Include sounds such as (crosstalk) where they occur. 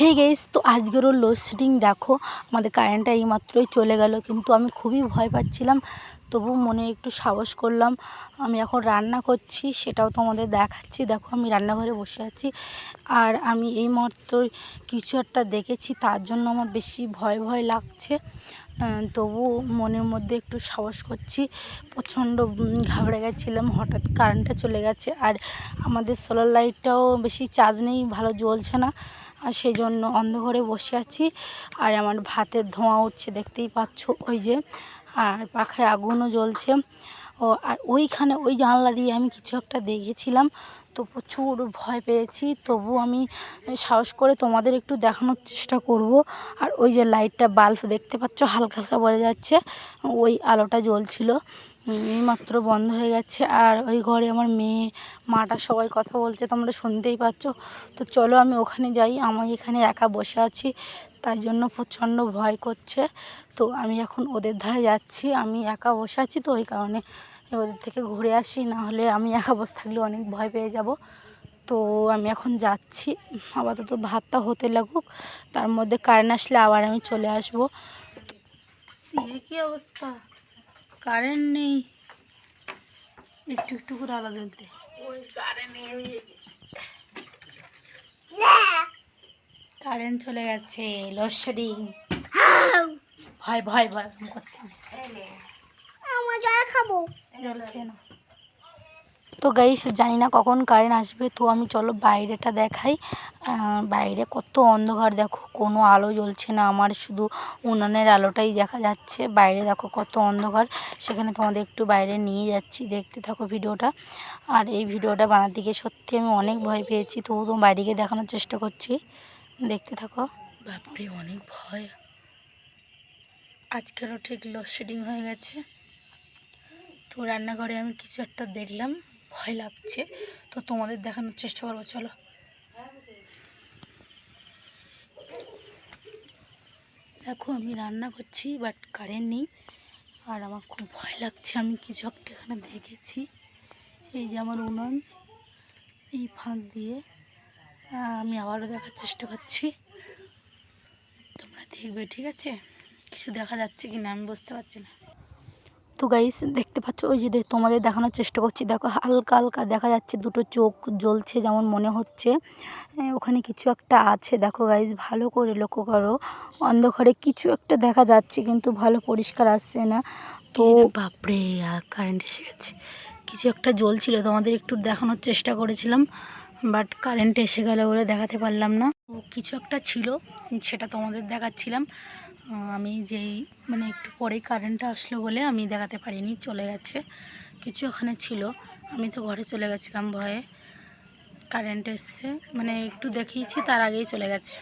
হে guess তো আজকেরও load shedding দেখো, আমাদের কারেন্টটা এইমাত্রই চলে গেল, কিন্তু আমি খুবই ভয় পাচ্ছিলাম, তবু মনে একটু সাহস করলাম। আমি এখন রান্না করছি, সেটাও তোমাদের দেখাচ্ছি। দেখো, আমি রান্নাঘরে বসে আছি, আর আমি এইমাত্রই কিছু একটা দেখেছি, তার জন্য আমার বেশি ভয় ভয় লাগছে। তবু মনের মধ্যে একটু সাহস করছি, প্রচণ্ড ঘাবড়ে গেছিলাম, হঠাৎ কারেন্টটা চলে গেছে, আর আমাদের সোলার লাইটটাও বেশি চার্জ নেই, ভালো জ্বলছে না। আর সেই জন্য অন্ধকারে বসে আছি। আর আমার ভাতের ধোঁয়া উঠছে, দেখতেই পাচ্ছ ওই যে। আর পাখায় আগুনও জ্বলছে। ও, আর ওইখানে ওই জানলা দিয়ে আমি কিছু একটা দেখেছিলাম। তো প্রচুর ভয় পেয়েছি। তবু আমি সাহস করে তোমাদের একটু দেখানোর চেষ্টা করব। আর ওই যে লাইটটা, বাল্ব দেখতে পাচ্ছ, হালকা হালকা বোঝা যাচ্ছে। ওই আলোটা জ্বলছিল। উম, এইমাত্র বন্ধ হয়ে গেছে। আর ওই ঘরে আমার মেয়ে মাটা সবাই কথা বলছে তোমরা শুনতেই পাচ্ছ। তো চলো আমি ওখানে যাই আমি এখানে একা বসে আছি তাই জন্য প্রচণ্ড ভয় করছে। তো আমি এখন ওদের ধারে যাচ্ছি আমি একা বসে আছি তো ওই কারণে ওদের থেকে ঘুরে আসি না হলে আমি একা বসে থাকলে অনেক ভয় পেয়ে যাব। তো আমি এখন যাচ্ছি আপাতত ভাতটা হতে লাগুক তার মধ্যে কারেন্ট আসলে আবার আমি চলে আসব। কী অবস্থা? কারেন্ট নেই। একটু একটু করে আলো জ্বলতে কারেন্ট চলে গেছে লোডশেডিং (gasps) ভয় ভয় ভয় করতে জল খাব। জল খেয়ে নাও। তো গাইস জানি না কখন কারেন্ট আসবে, তো আমি চলো বাইরেটা দেখাই। বাইরে কত অন্ধকার, দেখো কোনো আলো জ্বলছে না, আমার শুধু উনানের আলোটাই দেখা যাচ্ছে। বাইরে দেখো কত অন্ধকার, সেখানে তোমাদের একটু বাইরে নিয়ে যাচ্ছি, দেখতে থাকো ভিডিওটা। আর এই ভিডিওটা বানাতে গিয়ে সত্যি আমি অনেক ভয় পেয়েছি তবু তো বাইরে গিয়ে দেখানোর চেষ্টা করছি। দেখতে থাকো। বাপরে, অনেক ভয়। আজকেরও ঠিক লোডশেডিং হয়ে গেছে। তো রান্নাঘরে আমি কিছু একটা দেখলাম, ভয় লাগছে। তো তোমাদের দেখানোর চেষ্টা করব, চলো। দেখো, আমি রান্না করছি বাট কারেন্ট নেই। আর আমার খুব ভয় লাগছে, আমি কিছু একটা এখানে দেখেছি। এই যে আমার উনুন, এই ফাঁক দিয়ে। আমি আবারও দেখার চেষ্টা করছি। তোমরা দেখবে, ঠিক আছে? কিছু দেখা যাচ্ছে কি না আমি বুঝতে পারছি না। তো গাইস দেখতে পাচ্ছ? ওই যে তোমাদের দেখানোর চেষ্টা করছি। দেখো, হালকা হালকা দেখা যাচ্ছে দুটো চোখ জ্বলছে যেমন মনে হচ্ছে। ওখানে কিছু একটা আছে। দেখো গাইস ভালো করে লক্ষ্য করো। অন্ধকারে কিছু একটা দেখা যাচ্ছে, কিন্তু ভালো পরিষ্কার আসছে না। তো বাপরে কারেন্ট এসে গেছে। কিছু একটা জ্বলছিল, তোমাদের একটু দেখানোর চেষ্টা করেছিলাম বাট কারেন্ট এসে গেলে বলে দেখাতে পারলাম না। কিছু একটা ছিল, সেটা তোমাদের দেখাচ্ছিলাম। আমি যেই মানে একটু পরেই কারেন্টটা আসলো বলে আমি দেখাতে পারিনি, চলে গেছে। কিছু ওখানে ছিল, আমি তো ঘরে চলে গেছিলাম ভয়ে। কারেন্ট এসছে মানে একটু দেখিয়েছি, তার আগেই চলে গেছে।